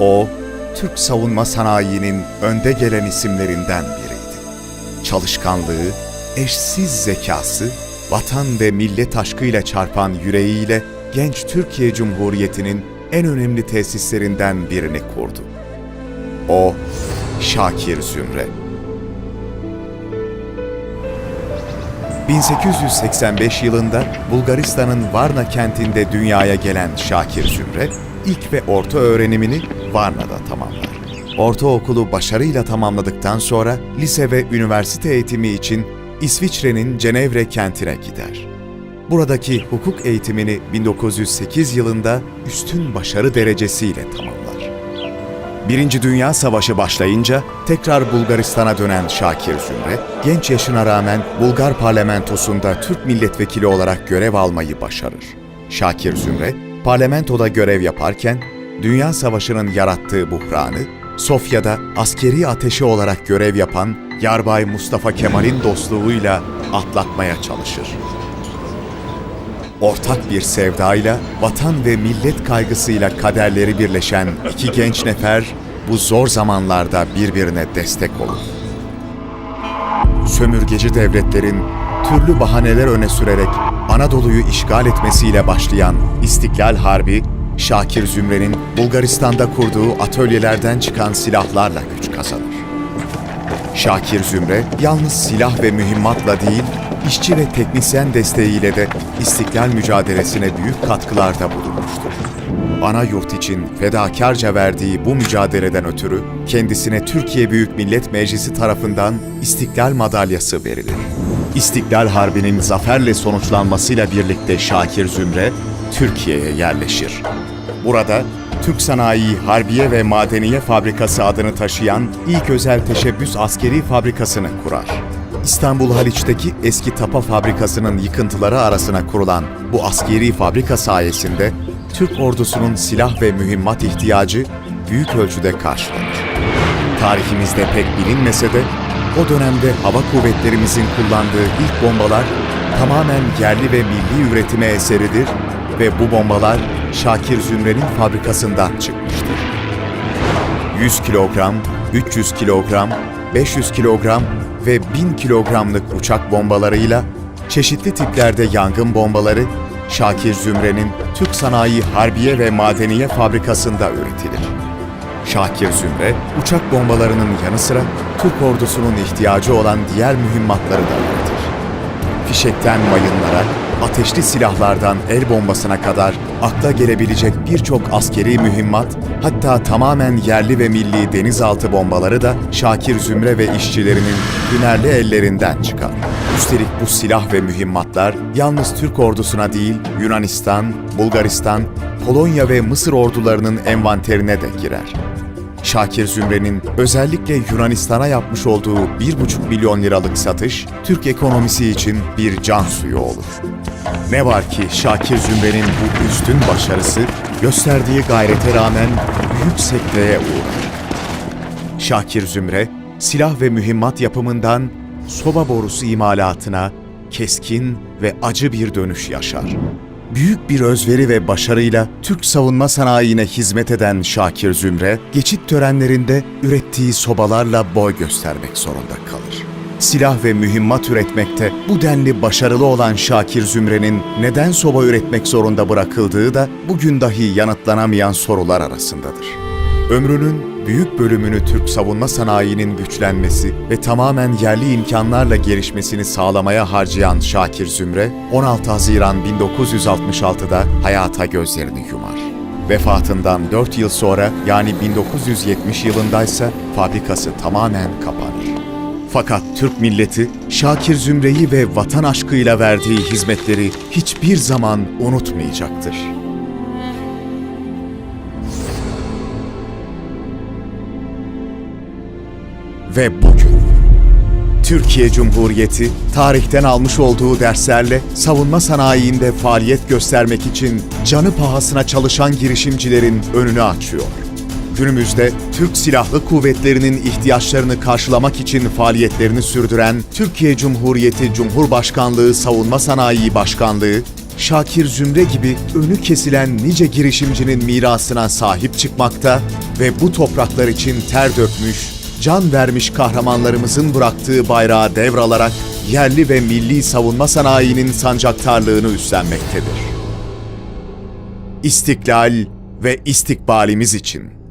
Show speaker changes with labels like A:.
A: O, Türk savunma sanayinin önde gelen isimlerinden biriydi. Çalışkanlığı, eşsiz zekası, vatan ve millet aşkıyla çarpan yüreğiyle genç Türkiye Cumhuriyeti'nin en önemli tesislerinden birini kurdu. O, Şakir Zümre. 1885 yılında Bulgaristan'ın Varna kentinde dünyaya gelen Şakir Zümre, ilk ve orta öğrenimini Varna'da tamamlar. Ortaokulu başarıyla tamamladıktan sonra lise ve üniversite eğitimi için İsviçre'nin Cenevre kentine gider. Buradaki hukuk eğitimini 1908 yılında üstün başarı derecesiyle tamamlar. Birinci Dünya Savaşı başlayınca tekrar Bulgaristan'a dönen Şakir Zümre, genç yaşına rağmen Bulgar parlamentosunda Türk milletvekili olarak görev almayı başarır. Şakir Zümre, parlamentoda görev yaparken Dünya Savaşı'nın yarattığı buhranı, Sofya'da askeri ateşi olarak görev yapan Yarbay Mustafa Kemal'in dostluğuyla atlatmaya çalışır ortak bir sevdayla, vatan ve millet kaygısıyla kaderleri birleşen iki genç nefer bu zor zamanlarda birbirine destek olur. Sömürgeci devletlerin türlü bahaneler öne sürerek Anadolu'yu işgal etmesiyle başlayan İstiklal Harbi, Şakir Zümre'nin Bulgaristan'da kurduğu atölyelerden çıkan silahlarla güç kazanır. Şakir Zümre yalnız silah ve mühimmatla değil, işçi ve teknisyen desteğiyle de istiklal mücadelesine büyük katkılarda bulunmuştur. Ana yurt için fedakarca verdiği bu mücadeleden ötürü kendisine Türkiye Büyük Millet Meclisi tarafından İstiklal Madalyası verilir. İstiklal Harbi'nin zaferle sonuçlanmasıyla birlikte Şakir Zümre Türkiye'ye yerleşir. Burada Türk Sanayi Harbiye ve Madeniye Fabrikası adını taşıyan ilk özel teşebbüs askeri fabrikasını kurar. İstanbul Haliç'teki eski tapa fabrikasının yıkıntıları arasına kurulan bu askeri fabrika sayesinde Türk ordusunun silah ve mühimmat ihtiyacı büyük ölçüde karşılanır. Tarihimizde pek bilinmese de o dönemde hava kuvvetlerimizin kullandığı ilk bombalar tamamen yerli ve milli üretime eseridir ve bu bombalar Şakir Zümre'nin fabrikasından çıkmıştır. 100 kilogram, 300 kilogram, 500 kilogram ve 1000 kilogramlık uçak bombalarıyla çeşitli tiplerde yangın bombaları Şakir Zümre'nin Türk Sanayi Harbiye ve Madeniye Fabrikası'nda üretilir. Şakir Zümre, uçak bombalarının yanı sıra Türk ordusunun ihtiyacı olan diğer mühimmatları da üretir. Fişekten mayınlara, ateşli silahlardan el bombasına kadar akla gelebilecek birçok askeri mühimmat, hatta tamamen yerli ve milli denizaltı bombaları da Şakir Zümre ve işçilerinin hünerli ellerinden çıkar. Üstelik bu silah ve mühimmatlar yalnız Türk ordusuna değil, Yunanistan, Bulgaristan, Polonya ve Mısır ordularının envanterine de girer. Şakir Zümre'nin özellikle Yunanistan'a yapmış olduğu 1,5 milyon liralık satış, Türk ekonomisi için bir can suyu olur. Ne var ki Şakir Zümre'nin bu üstün başarısı, gösterdiği gayrete rağmen büyük sekteye uğrar. Şakir Zümre, silah ve mühimmat yapımından soba borusu imalatına keskin ve acı bir dönüş yaşar. Büyük bir özveri ve başarıyla Türk savunma sanayine hizmet eden Şakir Zümre, geçit törenlerinde ürettiği sobalarla boy göstermek zorunda kalır. Silah ve mühimmat üretmekte bu denli başarılı olan Şakir Zümre'nin neden soba üretmek zorunda bırakıldığı da bugün dahi yanıtlanamayan sorular arasındadır. Ömrünün büyük bölümünü Türk savunma sanayinin güçlenmesi ve tamamen yerli imkanlarla gelişmesini sağlamaya harcayan Şakir Zümre, 16 Haziran 1966'da hayata gözlerini yumar. Vefatından 4 yıl sonra yani 1970 yılındaysa fabrikası tamamen kapanır. Fakat Türk milleti Şakir Zümre'yi ve vatan aşkıyla verdiği hizmetleri hiçbir zaman unutmayacaktır. Ve bugün Türkiye Cumhuriyeti tarihten almış olduğu derslerle savunma sanayiinde faaliyet göstermek için canı pahasına çalışan girişimcilerin önünü açıyor. Günümüzde Türk Silahlı Kuvvetleri'nin ihtiyaçlarını karşılamak için faaliyetlerini sürdüren Türkiye Cumhuriyeti Cumhurbaşkanlığı Savunma Sanayi Başkanlığı, Şakir Zümre gibi önü kesilen nice girişimcinin mirasına sahip çıkmakta ve bu topraklar için ter dökmüş, can vermiş kahramanlarımızın bıraktığı bayrağı devralarak yerli ve milli savunma sanayinin sancaktarlığını üstlenmektedir. İstiklal ve istikbalimiz için.